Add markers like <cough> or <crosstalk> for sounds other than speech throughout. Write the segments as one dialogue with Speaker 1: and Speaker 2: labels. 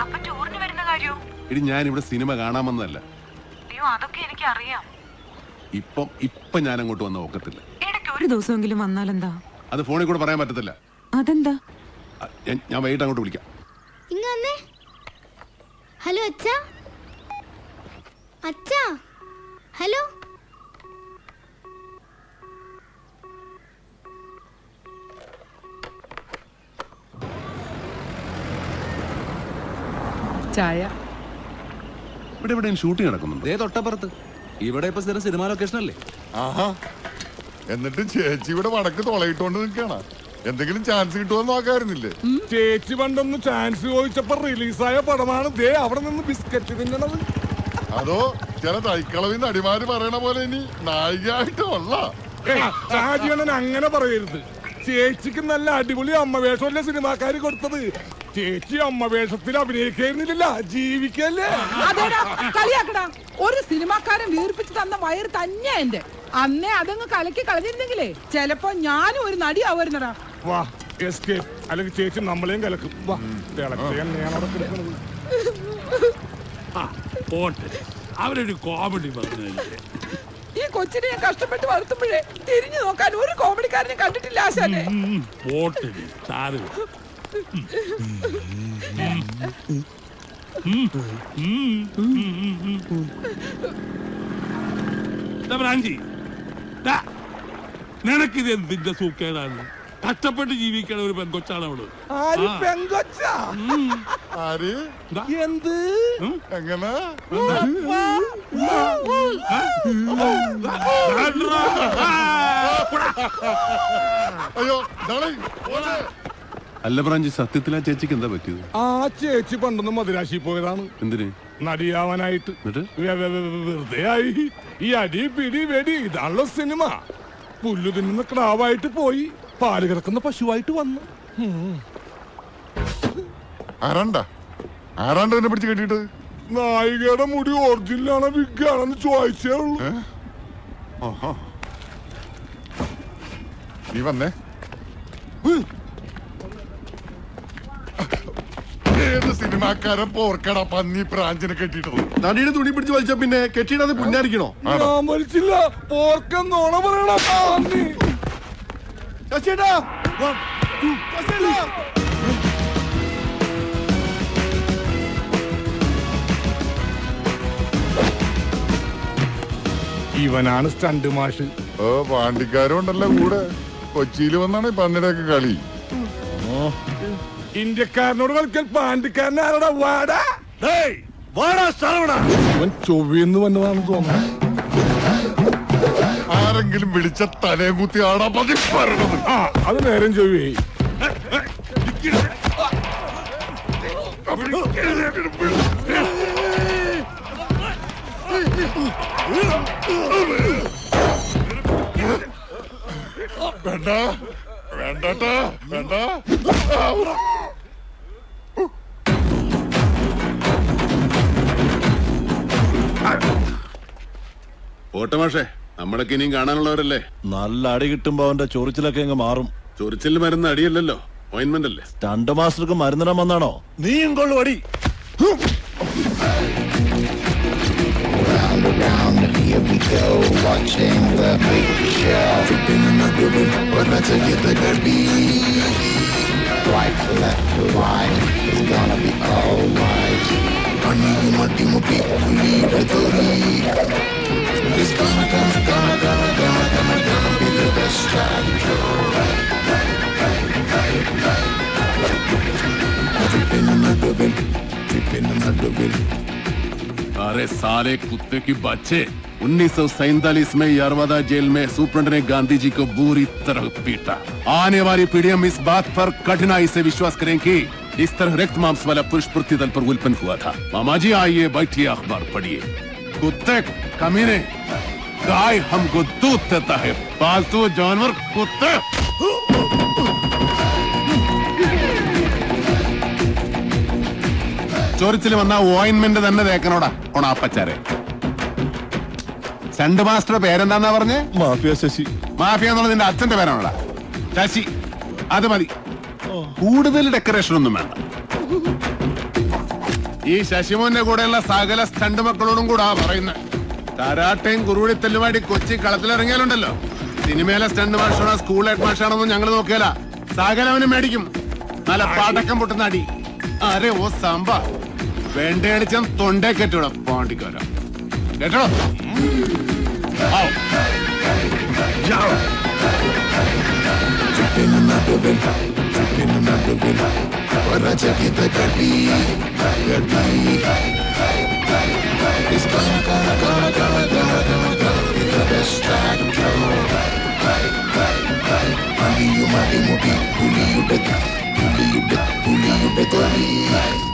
Speaker 1: അപ്പൊ ടൂറിന് വരുന്ന കാര്യോ?
Speaker 2: ഇനി ഞാൻ ഇവിടെ സിനിമ കാണാമെന്നല്ല.
Speaker 1: അയ്യോ അതൊക്കെ എനിക്ക് അറിയാം
Speaker 2: ഇപ്പം ഇപ്പൊ ഞാൻ അങ്ങോട്ട് വന്ന ഒക്കത്തില്ല.
Speaker 1: ഇടയ്ക്ക് ഒരു ദിവസമെങ്കിലും വന്നാലെന്താ?
Speaker 2: അത് ഫോണിൽ കൂടെ പറയാൻ പറ്റത്തില്ല.
Speaker 1: അതെന്താ?
Speaker 2: അ, ഞാൻ- ഞാൻ വൈകിട്ട് അങ്ങോട്ട് വിളിക്കാം.
Speaker 3: ഇങ്ങ വന്നേ. ഹലോ അച്ഛാ. അച്ഛാ. ഹലോ.
Speaker 4: ചായ.
Speaker 2: ഇവിടെ എവിടെയും ഷൂട്ടിംഗ് നടക്കുന്നുണ്ട്
Speaker 5: ദേ തൊട്ടപ്പുറത്ത്. ഇവിടെ ഇപ്പൊ സ്ഥിരം സിനിമ ലൊക്കേഷൻ അല്ലേ?
Speaker 6: ആഹാ. എന്നിട്ട് ചേച്ചി ഇവിടെ വടക്ക് തുളയിട്ടോണ്ട് നിൽക്കണ എന്തെങ്കിലും ചാൻസ് കിട്ടുമെന്ന് നോക്കാറുന്നില്ലേ
Speaker 7: ചേച്ചി പണ്ടൊന്ന് ചാൻസ് ചോദിച്ചപ്പോ റിലീസായ പടമാണ് ദേ അവിടെ നിന്ന് ബിസ്ക്കറ്റ് തിന്നണത്.
Speaker 6: അതോ ചില തൈക്കളവിൽ നിന്ന് അടിമാര് പറയണ പോലെ ഇനി നായികയായിട്ടുള്ള
Speaker 7: ഷാജിയണ്ണൻ അങ്ങനെ പറയരുത്. ചേച്ചിക്ക് നല്ല അടിപൊളി അമ്മ വേഷമല്ലേ സിനിമാക്കാര് കൊടുത്തത്? ചേച്ചി അമ്മ വേഷത്തിൽ അഭിനയിക്കായിരുന്നില്ല ജീവിക്കല്ലേ?
Speaker 4: അതേടാ കളിയാക്കടാ. ഒരു സിനിമാക്കാരൻ വീർപ്പിച്ച് തന്ന വയറ് തന്നെയാ എന്റെ. അന്നേ അതങ്ങ് കലക്കി കളഞ്ഞിരുന്നെങ്കിലേ ചെലപ്പോ ഞാനും ഒരു നടിയാവുന്നടാ
Speaker 7: വാ എസ്കേപ്പ് അല്ലെങ്കിൽ ചേച്ചി നമ്മളെയും കലക്കും. വാ ഞാൻ അവിടെ കിടക്കുന്നത്.
Speaker 8: ആ, പോട്ടെ. അവരൊരു കോമഡി പറഞ്ഞു
Speaker 4: ഈ കൊച്ചിനെ ഞാൻ കഷ്ടപ്പെട്ട് വളർത്തുമ്പോഴേ തിരിഞ്ഞു നോക്കാൻ ഒരു കോമഡിക്കാരനെ കണ്ടിട്ടില്ല ആശാനെ.
Speaker 8: പോട്ടെ സാറ് ബ്രാഞ്ചി നിനക്കിത് എന്തിന്റെ സൂക്കേടാണ്? കഷ്ടപ്പെട്ട് ജീവിക്കണ ഒരു പെൺകൊച്ചാണ് അവൾ.
Speaker 7: ആര് എന്ത്?
Speaker 6: എങ്ങനെ. അയ്യോ.
Speaker 2: അല്ല ബ്രാഞ്ചി സത്യത്തിൽ ആ ചേച്ചിക്ക് എന്താ പറ്റിയത്?
Speaker 7: ആ ചേച്ചി പണ്ടൊന്നും മദിരാശി പോയതാണ്.
Speaker 2: എന്തിന്?
Speaker 7: നടിയാവാനായിട്ട്. വെറുതെ ആയി. ഈ അടി പിടി വെടി ഇതാണല്ലോ സിനിമ. പുല്ലു തിന്നുന്ന ക്ലാവായിട്ട് പോയി. പാൽ കിടക്കുന്ന പശുവായിട്ട് വന്നു.
Speaker 6: ആരാണ്ട? ആരാണ്ട് എന്നെ പിടിച്ച് കെട്ടിയിട്ട്?
Speaker 7: നായികയുടെ മുടി ഒറിജിനലാണോ വിഗാണെന്ന് ചോദിച്ചേ ഉള്ളൂ.
Speaker 6: ഓഹോ. നീ വന്നേ. സിനിമാക്കാരൻ പോർക്കട പന്നി പ്രാഞ്ചിനെ കെട്ടിയിട്ടത്.
Speaker 2: നടിയുടെ തുണി പിടിച്ച് വലിച്ച പിന്നെ കെട്ടിയിടാതെ പുന്നാരിക്കണോ?
Speaker 7: ഞാൻ വലിച്ചില്ല. പോർക്കെന്നോണ പറയണ പാന്നി.
Speaker 2: ശശിയേട്ടാ.
Speaker 7: ഇവനാണ് സ്റ്റണ്ട് മാഷ്.
Speaker 6: ഓ പാണ്ടിക്കാരും ഉണ്ടല്ലോ കൂടെ. കൊച്ചിയിൽ വന്നാണ് പന്നിടൊക്കെ കളി. കളി
Speaker 7: ഇന്ത്യക്കാരനോട് വൽക്കൽ പാണ്ടിക്കാരൻ ആരടാ വാടാ?
Speaker 8: ഡേയ്, വാടാ ശരവണ.
Speaker 7: ഇവൻ ചൊവ്വന്ന് വന്നതാണെന്ന് തോന്നുന്നു.
Speaker 6: ആരെങ്കിലും വിളിച്ച തലയും കുത്തി ആടാ പതി പറഞ്ഞത്
Speaker 7: ആ അത് നേരം ചൊവ്വേ.
Speaker 6: വേണ്ട വേണ്ടട്ടാ വേണ്ട.
Speaker 2: ഓട്ടമാഷേ നമ്മളൊക്കെ ഇനിയും കാണാനുള്ളവരല്ലേ?
Speaker 9: നല്ല അടി കിട്ടുമ്പോ അവന്റെ ചൊറിച്ചിലൊക്കെ അങ്ങ് മാറും.
Speaker 2: ചൊറിച്ചിൽ മരുന്ന് അടിയല്ലല്ലോ ഓയിൻമെന്റ് അല്ലേ?
Speaker 9: രണ്ടു മാസ്റ്റർക്ക് മരുന്നിടാൻ വന്നാണോ? നീയും കൊള്ളു അടി. Ani mati mupi kuli redori. This gonna gonna gonna gonna gonna gonna gonna be the best track you Tripping another bill, tripping another bill.
Speaker 2: अरे सारे कुत्ते की बच्चे उन्नीस में यारवादा जेल में सुप्रंट ने गांधी जी को बुरी तरह पीटा आने वाली पीढ़ियाँ इस बात पर कठिनाई से विश्वास करें कि इस तरह रक्त मांस वाला पुरुष पृथ्वी तल पर उल्पन हुआ था मामा जी आइए बैठिए अखबार पढ़िए कुत्ते कमीने गाय हमको दूध देता है पालतू जानवर कुत्ते ചൊറിച്ചിൽ വന്ന ഓയിൻമെന്റ് തന്നെ തേക്കണോടാ ഓണാപ്പച്ചാരെ സെന്റ് മാസ്റ്റർ പേരെന്താന്നാ പറഞ്ഞേ
Speaker 9: മാഫിയ ശശി
Speaker 2: മാഫിയ എന്നുള്ളത് നിന്റെ അച്ഛന്റെ പേരാണോടാ ശശി അത് മതി കൂടുതൽ ഡെക്കറേഷൻ ഒന്നും വേണ്ട. ഈ ശശിമോന്റെ കൂടെയുള്ള സകല സ്റ്റണ്ട് മക്കളോടും കൂടാ പറയുന്നത് തരാട്ടയും കുറുവിളിത്തല്ലുമായിട്ട് കൊച്ചി കളത്തിലിറങ്ങിയാലുണ്ടല്ലോ. സിനിമയിലെ സ്റ്റണ്ട് മാഷാണോ സ്കൂൾ ഹെഡ് മാഷാണോ ഞങ്ങൾ നോക്കിയാല. സകലവനും മേടിക്കും. നല്ല പാടക്കം പൊട്ടുന്ന അടി. അരെ ഓ സാമ്പ. വേണ്ടയടിച്ചാൻ തൊണ്ടേ കെട്ടിവിടെ. പാണ്ടിക്കാര. കേട്ടോ? ರಜಕಿತ
Speaker 7: ಕಟಿ ಕಟಿ புலியுடத் புலியுடத் புலியுடத் புலியுடத்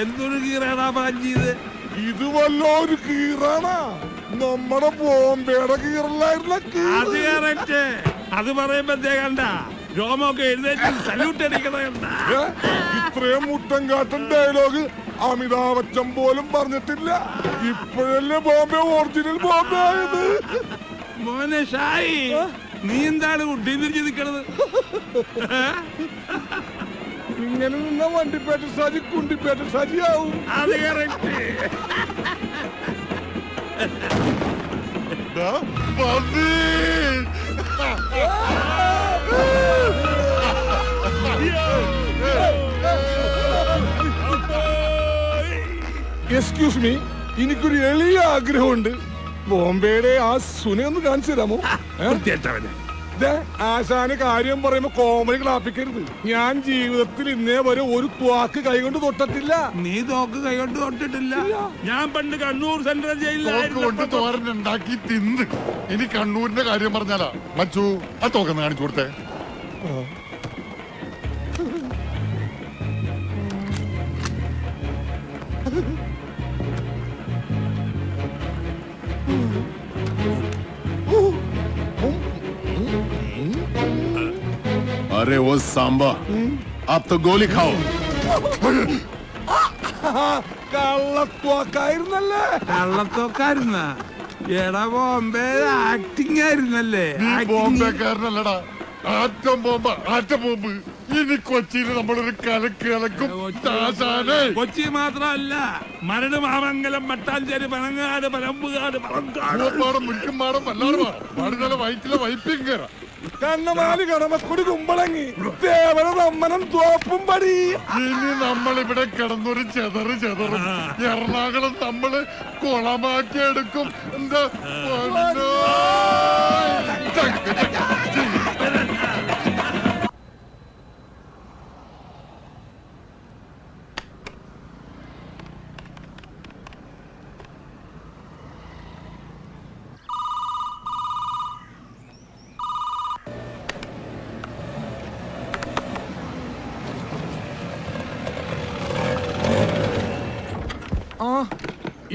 Speaker 8: എന്തൊരു കീറാടാ പാഞ്ചിയത്
Speaker 7: ഇത് വല്ലൊരു കീറാണാ? നമ്മുടെ ബോംബെയുടെ കീറലായിരുന്ന
Speaker 8: അത്
Speaker 7: കീറ്
Speaker 8: കറക്റ്റ് അത് പറയുമ്പത്തേ കണ്ട? രോമൊക്കെ എഴുന്നേറ്റ് സല്യൂട്ട് അടിക്കണ കണ്ട?
Speaker 7: ഇത്രയും മുട്ടം കാട്ടൻ ഡയലോഗ് അമിതാഭ് ബച്ചൻ പോലും പറഞ്ഞിട്ടില്ല. ഇപ്പോഴല്ലേ ബോംബെ ഒറിജിനൽ ബോംബെ ആയത്?
Speaker 8: മോനെ ഷായി നീ എന്താണ് കുട്ടി
Speaker 7: ഇങ്ങനെ നിന്ന വണ്ടിപ്പേട്ട സാജി കുണ്ടിപ്പേട്ട സാജിയാവും.
Speaker 8: അത് കറക്റ്റ്
Speaker 6: ദാ, മതി.
Speaker 7: എക്സ്ക്യൂസ് മീ എനിക്കൊരു എളിയ ആഗ്രഹമുണ്ട്. ബോംബെയുടെ ആ സുനെ ഒന്ന് കാണിച്ചു തരാമോ? ഏ? ആശാന് കാര്യം പറയുമ്പോ കോമഡി ക്ലാപ്പിക്കരുത്. ഞാൻ ജീവിതത്തിൽ ഇന്നേ വരെ ഒരു ത്വാക്ക് കൈകൊണ്ട് തൊട്ടത്തില്ല
Speaker 8: നീ തോക്ക് കൈകൊണ്ട് തൊട്ടിട്ടില്ല. ഞാൻ പണ്ട് കണ്ണൂർ സെൻട്രൽ
Speaker 6: ജയിലിൽ ഉണ്ടാക്കി തിന്ന്. ഇനി കണ്ണൂരിന്റെ കാര്യം പറഞ്ഞാലാ. മച്ചു ആ തോക്കെന്ന് കാണിച്ചു കൊടുത്തേ.
Speaker 2: अरे वो सांबा आप तो गोली खाओ
Speaker 7: കള്ളത്വാക്കായിരുന്നല്ലേ
Speaker 8: കള്ളത്തോക്കായിരുന്ന എടാ ബോംബെ ആക്ടിങ് ആയിരുന്നല്ലേ
Speaker 6: നീ
Speaker 8: Acting.
Speaker 6: ബോംബെക്കാരനല്ലടാ atom bomb atom bomb ഇനി കൊച്ചിയിൽ നമ്മളൊരു കലക്ക് കലക്കും ആശാനെ
Speaker 8: കൊച്ചി മാത്രമല്ല മരട് മാമംഗലം മട്ടാഞ്ചേരി പനങ്ങാട് പരമ്പുകാട് പളങ്കാട്
Speaker 6: പൂവപ്പാടം മുരിക്കുംപാടം വല്ലാടുവാ പാടുതല വയറ്റിലെ വൈപ്പിയും കയറാം
Speaker 7: കണ്ണമാലി കടമക്കുടി കുമ്പളങ്ങി. ദേവന നമ്മനം തോപ്പും പടി.
Speaker 6: ഇനി നമ്മൾ ഇവിടെ കിടന്നൊരു ചെതറ് ചെതറും. എറണാകുളം നമ്മൾ കുളമാക്കി എടുക്കും എന്താ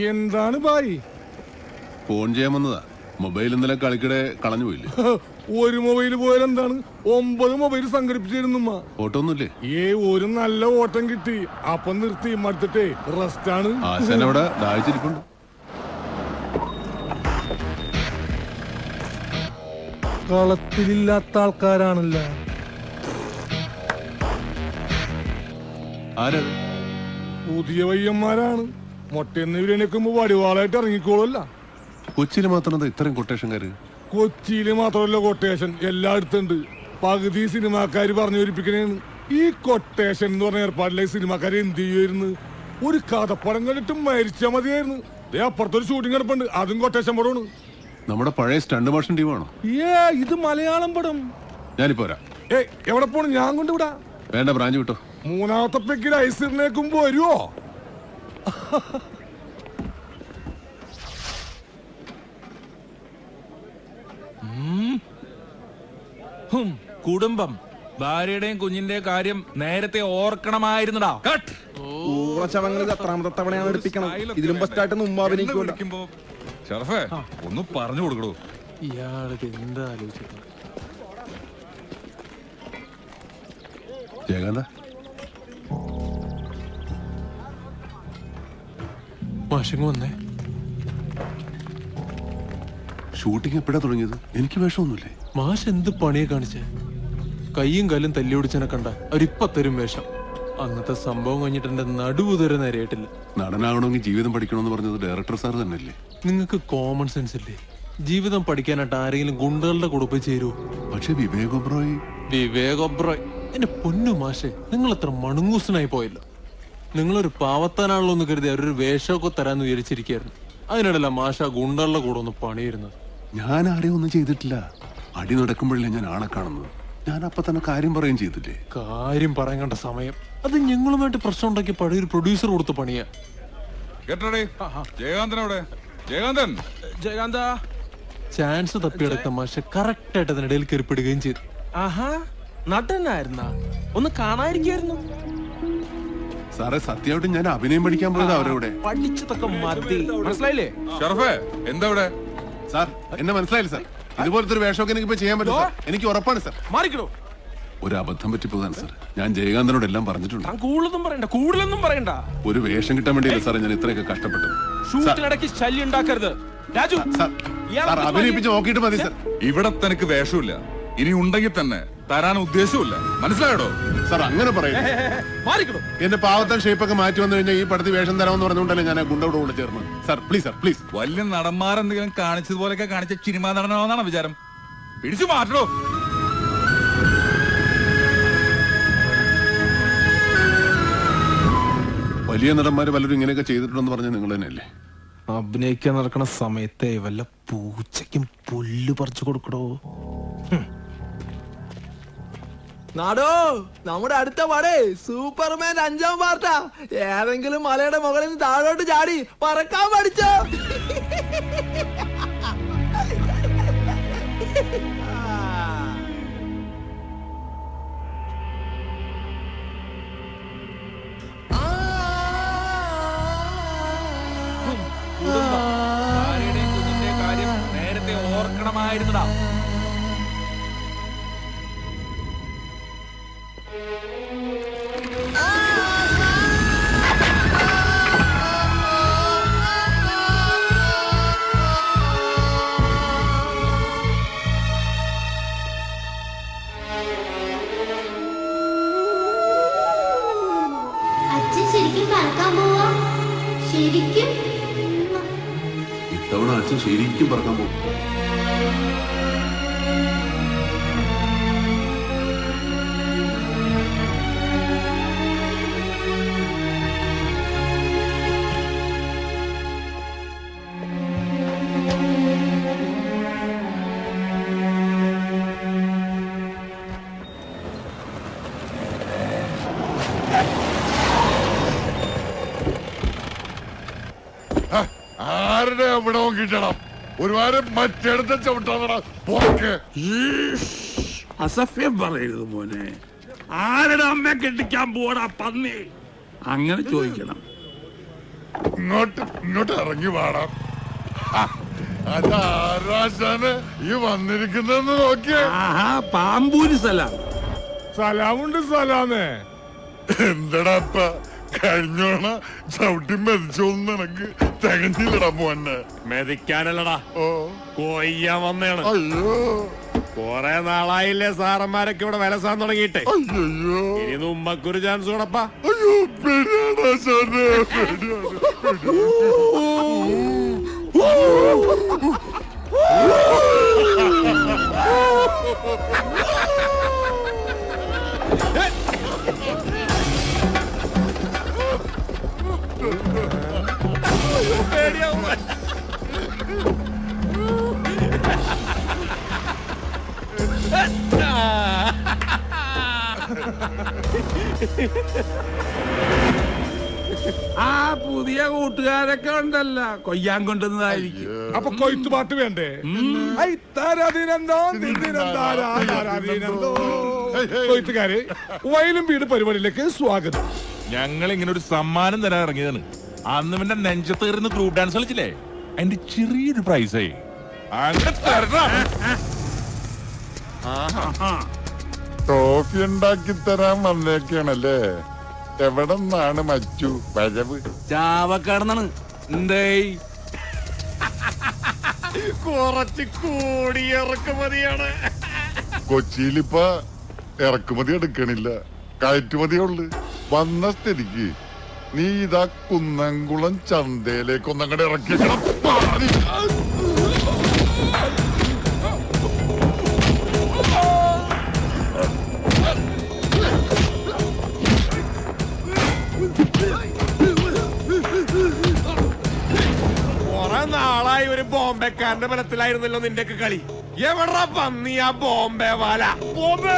Speaker 7: എന്താണ് ബായി
Speaker 2: ഫോൺ ചെയ്യാൻ വന്നതാ. മൊബൈൽ ഇന്നലെ കളിക്കിടെ കളഞ്ഞു പോയില്ലേ?
Speaker 7: ഒരു മൊബൈൽ പോയാൽ എന്താണ്? ഒമ്പത് മൊബൈൽ സംഘടിപ്പിച്ചിരുന്നു
Speaker 2: ഓട്ടം ഒന്നുമില്ലേ?
Speaker 7: ഏ ഒരു നല്ല ഓട്ടം കിട്ടി. അപ്പം നിർത്തി മടുത്തിട്ടേ. റെസ്റ്റ് ആണ്.
Speaker 2: ആശാൻ അവിടെ ദാഹിച്ചിരിപ്പുണ്ട്.
Speaker 7: കളത്തിലില്ലാത്ത ആൾക്കാരാണല്ല.
Speaker 2: ആരാ?
Speaker 7: പുതിയ പയ്യന്മാരാണ്. മൊട്ടയെന്ന് ഇവരെണിക്കുമ്പോ വടിവാളായിട്ട് ഇറങ്ങിക്കോളല്ല
Speaker 2: കൊച്ചിയിൽ മാത്രം ഇത്രയും കൊട്ടേഷൻകാര്
Speaker 7: കൊച്ചിയിൽ മാത്രമല്ല കൊട്ടേഷൻ എല്ലായിടത്തും ഉണ്ട് പകുതി സിനിമാക്കാർ പറഞ്ഞു വരിപ്പിക്കണേന്ന്. ഈ കൊട്ടേഷൻ എന്ന് പറഞ്ഞ ഏർപ്പാടിലെ സിനിമാക്കാർ എന്ത് ചെയ്യുമായിരുന്നു ഒരു കഥപ്പടം കണ്ടിട്ട് മരിച്ചാ മതിയായിരുന്നു. ദേ അപ്പുറത്തൊരു ഷൂട്ടിംഗ് എടുപ്പുണ്ട് അതും കൊട്ടേഷൻ പടമാണ്.
Speaker 2: നമ്മുടെ പഴയ സ്റ്റണ്ട് മോഷൻ ടീമാണോ
Speaker 7: ഏ ഇത് മലയാളം പടം.
Speaker 2: ഞാനിപ്പോ വരാം.
Speaker 7: ഏ എവിടെ പോണു? ഞാൻ കൊണ്ടുവിടാ.
Speaker 2: വേണ്ട ബ്രാഞ്ച് വിട്ടോ.
Speaker 7: മൂന്നാമത്തെ പെക്കിൽ ഐസിറിനേക്കുമ്പോ വരുവോ?
Speaker 10: ഹും, കുടുംബം. ഭാര്യയുടെയും കുഞ്ഞിന്റെയും കാര്യം നേരത്തെ ഓർക്കണമായിരുന്നടാ. കട്ട്
Speaker 11: ഊറച്ചവങ്ങൾ എത്രാമത്തെ തവണയാണ് എടുപ്പിക്കണം ഇതിലും ബസ്റ്റായിട്ട് മുമ്പ് അഭിനയിക്കുമല്ലോ
Speaker 5: ഷറഫേ ഒന്ന് പറഞ്ഞു കൊടുക്കടോ.
Speaker 10: ഇയാൾക്ക് എന്താ ആലോചിക്കുന്നത്
Speaker 2: ജയകാന്ത?
Speaker 10: മാഷങ്ങ് വന്നേ.
Speaker 2: ഷൂട്ടിംഗ് എപ്പോഴാ തുടങ്ങിയത്? എനിക്ക് വേഷമൊന്നുമില്ലേ?
Speaker 10: മാഷ് എന്ത് പണിയെ കാണിച്ചേ? കയ്യും കാലും തല്ലി ഓടിച്ചനെ കണ്ട അവരിപ്പ തരും വേഷം. അന്നത്തെ സംഭവം കഴിഞ്ഞിട്ട് എന്റെ നടുവുതരെ നേരെയായിട്ടില്ല.
Speaker 2: നടനാകണമെങ്കിൽ ജീവിതം പഠിക്കണമെന്ന് പറഞ്ഞത് ഡയറക്ടർ സാർ തന്നെയല്ലേ?
Speaker 10: നിങ്ങൾക്ക് കോമൺ സെൻസ് ഇല്ലേ? ജീവിതം പഠിക്കാനായിട്ട് ആരെങ്കിലും ഗുണ്ടകളുടെ കൂടെ പോയി ചേരുവോ?
Speaker 2: പക്ഷെ വിവേകോബ്രോയ്
Speaker 10: വിവേകോബ്രോയ് എന്റെ പൊന്നു മാഷെ നിങ്ങൾ അത്ര മണുങ്ങൂസനായി പോയല്ലോ. നിങ്ങളൊരു പാവത്താനാണല്ലോ എന്ന് കരുതി അവരൊരു വേഷമൊക്കെ തരാന്ന് വിചാരിച്ചിരിക്കായിരുന്നു അതിനിടയില്ല മാഷ ഗുണ്ടകളുടെ കൂടെ ഒന്ന് പണിയിരുന്നത്.
Speaker 2: ഞാൻ ആരെയും ഒന്നും ചെയ്തിട്ടില്ല. അടി നടക്കുമ്പോഴല്ലേ ഞാൻ ആളെ കാണുന്നത്. ഞാൻ അപ്പൊ തന്നെ കാര്യം പറയുകയും ചെയ്തില്ലേ?
Speaker 10: കാര്യം പറയാൻ കണ്ട സമയം. അത് ഞങ്ങളുമായിട്ട് പ്രശ്നം ഉണ്ടാക്കി പഴയൊരു പ്രൊഡ്യൂസർ കൊടുത്ത പണിയാ.
Speaker 5: കേട്ടോടേ? ജയകാന്തൻ അവിടെ? ജയകാന്തൻ?
Speaker 11: ജയകാന്ത.
Speaker 10: ചാൻസ് തപ്പിയെടുത്ത മാഷ കറക്റ്റ് ആയിട്ട് അതിനിടയിൽ കയറിപ്പെടുകയും ചെയ്തു.
Speaker 11: ആഹാ നടനായിരുന്ന ഒന്ന് കാണാതിരിക്കായിരുന്നു
Speaker 2: സാറേ സത്യമായിട്ട് ഞാൻ അഭിനയം പഠിക്കാൻ പോയത് അവരവിടെ.
Speaker 11: പഠിച്ചതൊക്കെ മതി മനസ്സിലായില്ലേ?
Speaker 5: ഷറഫേ എന്താ ഇവിടെ
Speaker 2: സാർ എന്നെ മനസ്സിലായില്ല സാർ. ഇതുപോലത്തെ ഒരു വേഷമൊക്കെ എനിക്ക് ഇപ്പൊ ചെയ്യാൻ പറ്റും സാർ. എനിക്ക് ഉറപ്പാണ് സാർ.
Speaker 11: മാറിക്കണോ
Speaker 2: ഒരു അബദ്ധം പറ്റിപ്പോതാണ് സാർ. ഞാൻ ജയകാന്തനോട് എല്ലാം പറഞ്ഞിട്ടുണ്ട്.
Speaker 11: താൻ കൂടുതലൊന്നും പറയണ്ട കൂടുതലൊന്നും പറയണ്ട.
Speaker 2: ഒരു വേഷം കിട്ടാൻ വേണ്ടിയല്ല സാറേ ഞാൻ ഇത്രയൊക്കെ കഷ്ടപ്പെട്ടു
Speaker 11: ഷൂട്ടിനിടയ്ക്ക് ശല്യം ഉണ്ടാക്കരുത്. രാജു
Speaker 2: സാർ സാർ അഭിനയിപ്പിച്ച് നോക്കിയിട്ട് മതി സാർ.
Speaker 5: ഇവിടെ തനിക്ക് വേഷമില്ല. ഇനി ഉണ്ടെങ്കിൽ തന്നെ തരാൻ ഉദ്ദേശമില്ല മനസ്സിലായോ?
Speaker 2: സാർ അങ്ങനെ പറയുന്നത്
Speaker 11: മാറിക്കണോ
Speaker 2: എന്റെ ഷേപ്പ് ഒക്കെ മാറ്റി വന്നു കഴിഞ്ഞാൽ ഈ പടത്തിൽ വേഷം തരാമെന്ന് പറഞ്ഞുകൊണ്ടല്ലേ ഞാൻ ഗുണ്ടോട് കൂടെ ചേർന്നത്. സാർ പ്ലീസ് സാർ പ്ലീസ്
Speaker 5: വലിയ നടന്മാരെന്തെങ്കിലും കാണിച്ചതുപോലെയൊക്കെ കാണിച്ച സിനിമാ നടനാണെന്നാണ് വിചാരം? പിടിച്ചു മാറ്റണോ?
Speaker 2: വലിയ നടന്മാര് പലരും ഇങ്ങനെയൊക്കെ ചെയ്തിട്ടുണ്ടെന്ന് പറഞ്ഞ നിങ്ങൾ തന്നെയല്ലേ?
Speaker 11: അഭിനയിക്കാൻ നടക്കണ സമയത്തെ വല്ല പൂച്ചയ്ക്കും പുല്ല് പറിച്ചു കൊടുക്കടോ.
Speaker 12: നാടോ നമ്മുടെ അടുത്ത പടേ സൂപ്പർമാൻ അഞ്ചാം പാർട്ടാ ഏതെങ്കിലും മലയുടെ മുകളിൽ നിന്ന് താഴോട്ട് ചാടി പറക്കാൻ പഠിച്ചോ.
Speaker 10: കുടുംബം ഭാര്യയുടെയും കുഞ്ഞിന്റെ കാര്യം നേരത്തെ ഓർക്കണമായിരുന്നടാ
Speaker 6: കിട്ടണം ഒരുപാട് മറ്റെടുത്ത ചവിട്ടാ
Speaker 8: അസഭ്യം പറയരുത് മോനെ. ആരുടെ അമ്മ കെട്ടിക്കാൻ പോടാ പന്നി? അങ്ങനെ ചോദിക്കണം.
Speaker 6: ഇങ്ങോട്ട് ഇങ്ങോട്ട് ഇറങ്ങി പാടാം അതാരാശാന് ഈ വന്നിരിക്കുന്നെന്ന് നോക്കിയേ.
Speaker 8: ആഹാ പാമ്പൂരി സ്ഥലം
Speaker 7: സലാമുണ്ട് സലാമേ.
Speaker 6: എന്തടാ കഴിഞ്ഞോണ ചവിട്ടി മരിച്ചോന്ന് നിനക്ക്. തികഞ്ഞില്ലടാ മോന്നെ
Speaker 13: മെതിക്കാനല്ലടാ.
Speaker 6: ഓ.
Speaker 13: കൊയ്യാൻ വന്നേണ്.
Speaker 6: അയ്യോ.
Speaker 13: കൊറേ നാളായില്ലേ സാറന്മാരൊക്കെ ഇവിടെ വിലസാൻ തുടങ്ങിയിട്ടെ.
Speaker 6: അയ്യോ
Speaker 13: ഇനി ഉമ്മക്കൊരു ചാൻസ് കൂടപ്പാ.
Speaker 6: അയ്യോ ആശാനെ പേടിയാണ് <laughs> <laughs> <laughs>
Speaker 8: ആ പുതിയ കൂട്ടുകാരൊക്കെ ഉണ്ടല്ല. കൊയ്യാൻ കൊണ്ടുവന്നതായിരിക്കും.
Speaker 7: അപ്പൊ കൊയ്ത്ത് പാട്ട് വേണ്ടേ? ഐ, താരാധീനന്തോ. കൊയ്ത്തുകാരെ വയലും വീട് പരിപാടിയിലേക്ക് സ്വാഗതം.
Speaker 8: ഞങ്ങൾ ഇങ്ങനെ ഒരു സമ്മാനം തരാൻ ഇറങ്ങിയതാണ്. അന്ന് പിന്നെ നെഞ്ചത്ത് കയറുന്ന ഗ്രൂപ്പ് ഡാൻസ് കളിച്ചില്ലേ? അതിന്റെ ചെറിയൊരു പ്രൈസായി
Speaker 6: ട്രോഫി ഉണ്ടാക്കി തരാൻ വന്നേക്കാണല്ലേ എവിടെ നിന്നാണ് മച്ചു വരവ്.
Speaker 12: ചാവക്കാടന്നാണ്.
Speaker 5: എന്തേ
Speaker 13: കുറച്ച് കൂടി ഇറക്കുമതിയാണ്.
Speaker 6: കൊച്ചിയിലിപ്പ ഇറക്കുമതി എടുക്കണില്ല. കയറ്റുമതിയുള്ളു വന്ന സ്ഥിതിക്ക്. നീ ഇതാ കുന്നംകുളം ചന്തയിലേക്ക് ഒന്നങ്ങടെ
Speaker 13: ഇറക്കി നാളായി ഒരു ബോംബെക്കാരന്റെ ബലത്തിലായിരുന്നല്ലോ നിന്റെ കളി. എവിടാ പന്നി ആ ബോംബെ വാല? ബോംബെ!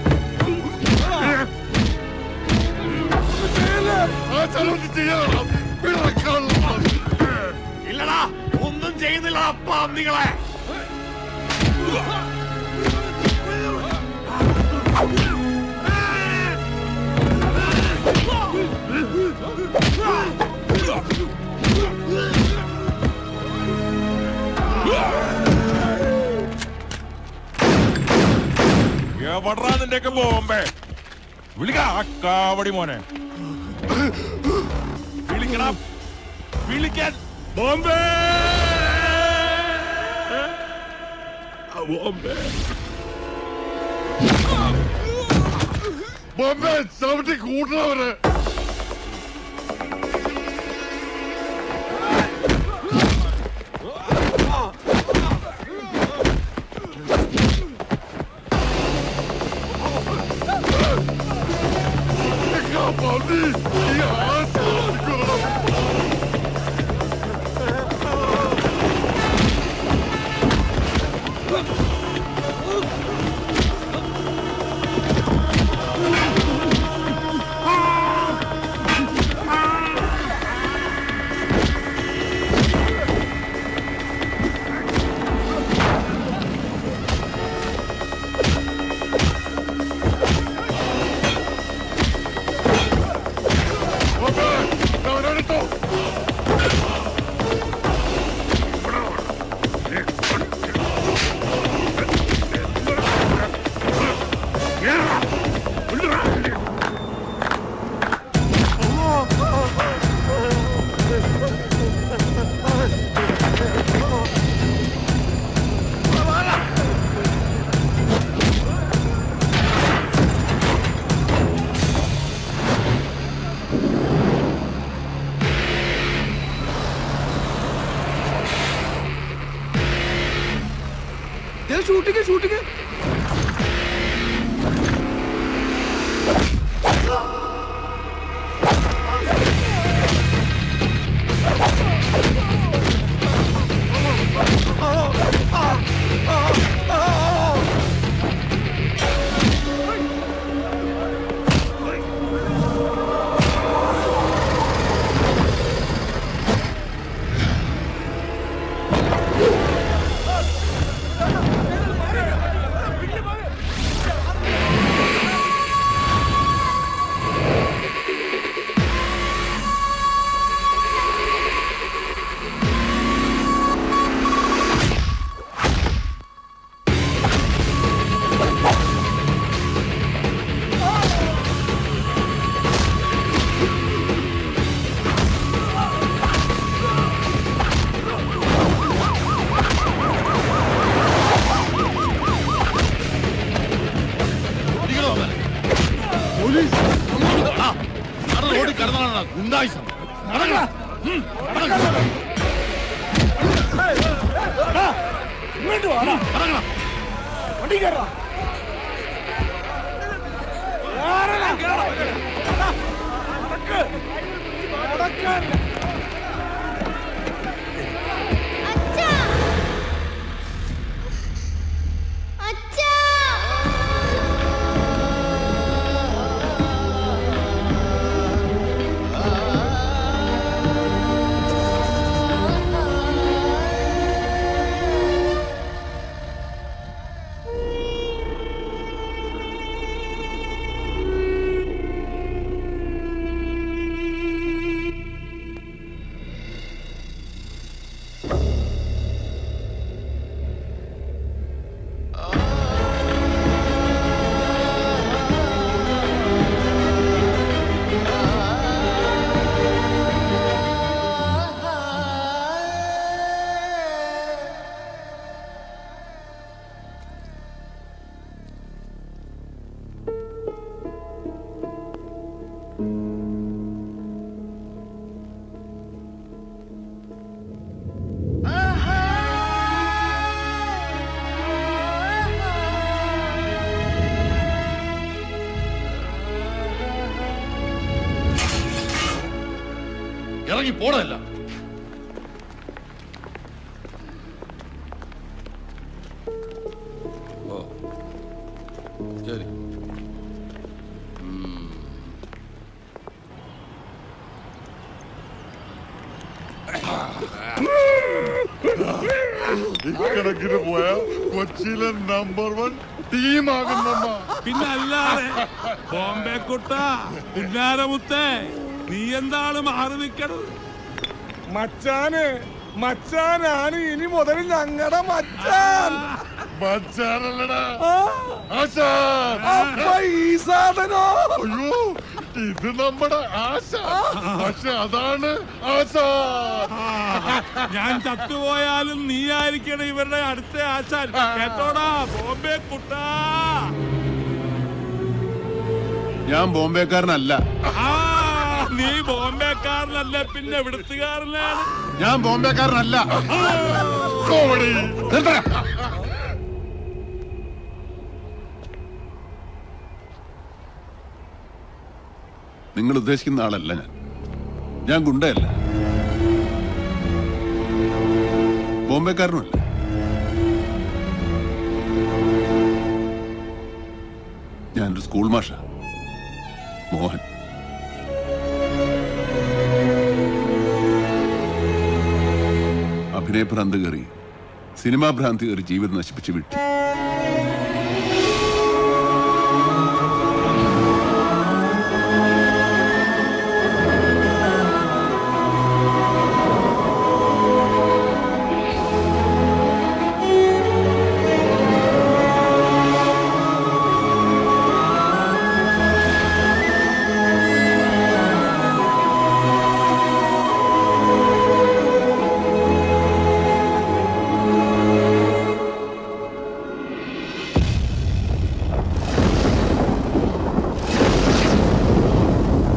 Speaker 13: മോനെ
Speaker 8: കിളവ
Speaker 13: ഇല്ലടാ ഒന്നും ചെയ്യുന്നില്ല ചെയ്യുന്നില്ലടാ നിങ്ങളെ
Speaker 8: എവിടാ നിന്റെയൊക്കെ ബോംബെ? വിളിക്ക കാവടി മോനെ. വിളിക്കണം. വിളിക്കാൻ ബോംബെ. ബോംബെ.
Speaker 6: ബോംബെ ചവിട്ടി കൂട്ടണവരെ. a mí! ¡Ya! നടക്കടാ.
Speaker 12: വണ്ടി കയറാ
Speaker 6: പോടല്ല ഓ ശരി. ഇക്കണക്കിന് കൊച്ചിയിലെ നമ്പർ വൺ ടീമാകുന്നമ്മ
Speaker 8: പിന്നെ അല്ലാതെ ബോംബെ കുട്ട പിന്നാരമുത്തേ നീ എന്താണ് മാറി നിൽക്കണത്
Speaker 7: മച്ചാന് മച്ചാനാണ് ഇനി മുതൽ ഞങ്ങളുടെ മച്ചാൻ.
Speaker 6: മച്ചാനല്ലടാ.
Speaker 7: ആ,
Speaker 6: ആശാൻ
Speaker 7: അപ്പൊ ഈ സാധനോ.
Speaker 6: അയ്യോ ഇത് നമ്മുടെ ആശ. പക്ഷെ അതാണ് ആശ.
Speaker 8: ഞാൻ ചത്തുപോയാലും നീ ആയിരിക്കണം ഇവരുടെ അടുത്ത ആശാൻ കേട്ടോടാ ബോംബെ കുട്ടാ.
Speaker 2: ഞാൻ ബോംബെക്കാരനല്ല.
Speaker 8: ആ. നീ ബോംബെക്കാരനല്ല പിന്നെ വിടുത്തുകാരനാണ്?
Speaker 2: ഞാൻ ബോംബെക്കാരനല്ല. നിങ്ങൾ ഉദ്ദേശിക്കുന്ന ആളല്ല ഞാൻ. ഞാൻ ഗുണ്ടയല്ല. ബോംബെക്കാരനുമല്ല. ഞാനൊരു സ്കൂൾ മാഷ. മോഹൻ. അഭിനയ ഭ്രാന്ത് കയറി. സിനിമാ ഭ്രാന്ത് കയറി ജീവിതം നശിപ്പിച്ചു വിട്ടു.